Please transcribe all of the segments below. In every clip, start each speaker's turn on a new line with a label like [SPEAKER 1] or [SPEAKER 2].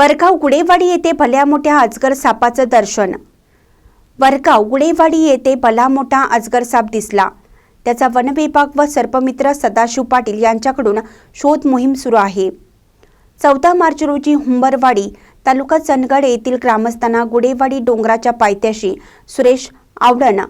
[SPEAKER 1] वरगाव गुडेवाडी येथे भल्या मोठ्या अजगर सापाचं दर्शन. वरगाव गुडेवाडी येथे भला मोठा अजगर साप दिसला. त्याचा वनविभाग व सर्पमित्र सदाशिव पाटील यांच्याकडून शोध मोहीम सुरू आहे. चौदा मार्च रोजी हुंबरवाडी तालुका चंदगड येथील ग्रामस्थांना गुडेवाडी डोंगराच्या पायथ्याशी सुरेश आवडण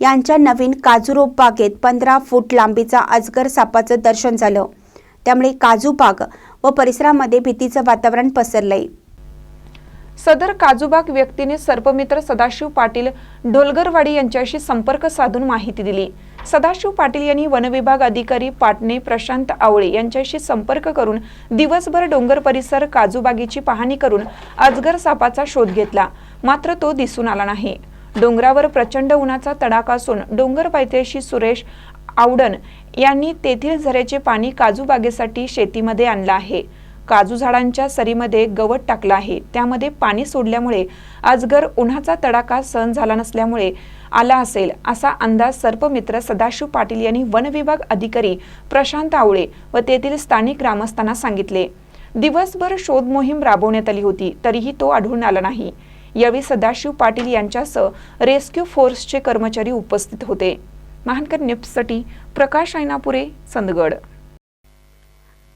[SPEAKER 1] यांच्या नवीन काजूरोप बागेत पंधरा फूट लांबीचा अजगर सापाचं दर्शन झालं. त्यामुळे काजू बाग व परिसरामध्ये भीतीचं वातावरण पसरलंय.
[SPEAKER 2] सदर काजूबाग व्यक्तीने सर्पमित्र सदाशिव पाटील ढोलगरवाडी यांच्याशी संपर्क साधून माहिती दिली. सदाशिव पाटील यांनी वनविभाग अधिकारी पाटणे प्रशांत आवळे यांच्याशी संपर्क करून दिवसभर डोंगर परिसर काजूबागेची पाहणी करून अजगर सापाचा शोध घेतला. मात्र तो दिसून आला नाही. डोंगरावर प्रचंड उन्हाचा तडाखा असून डोंगर पायथ्याशी सुरेश आवडण यांनी तेथील झऱ्याचे पाणी काजूबागेसाठी शेतीमध्ये आणलं आहे. काजू झाडांच्या सरीमध्ये गवत टाकलं आहे. त्यामध्ये पाणी सोडल्यामुळे अजगर उन्हाचा तडाखा सहन झाला नसल्यामुळे आला असेल असा अंदाज सर्पमित्र सदाशिव पाटील यांनी वनविभाग अधिकारी प्रशांत आवळे व तेथील स्थानिक ग्रामस्थांना सांगितले. दिवसभर शोध मोहीम राबवण्यात आली होती तरीही तो आढळून आला नाही. यावेळी सदाशिव पाटील यांच्यासह रेस्क्यू फोर्सचे कर्मचारी उपस्थित होते. महानकर न्यूजसाठी प्रकाश ऐनापुरे चंदगड.